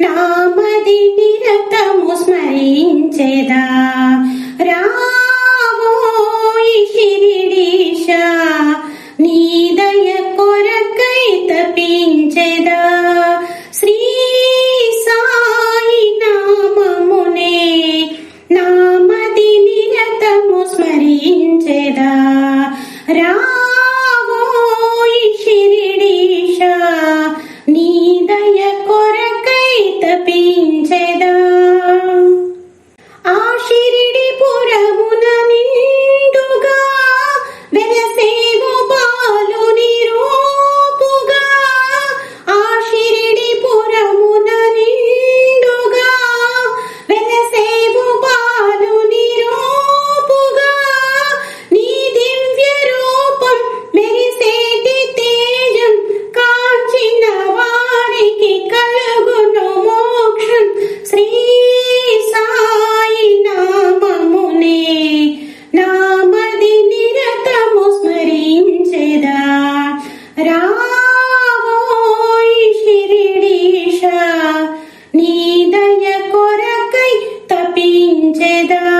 నామది నిరతము స్మరించెదా? రావోయి శిరిడీశ నీదయ కొరకై తపించెదా? శ్రీ సాయి నామమునే నామది నిరతము రా చేదా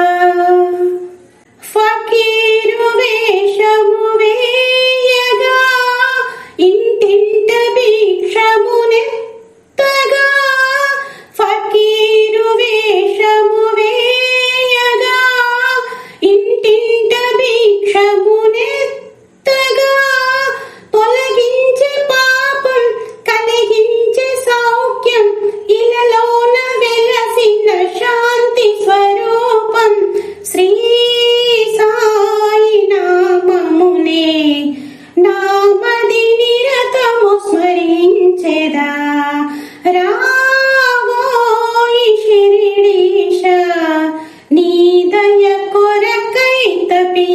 రక్షించెదా రావోయి షిరిడీశ నీ దయ కొరకై తపి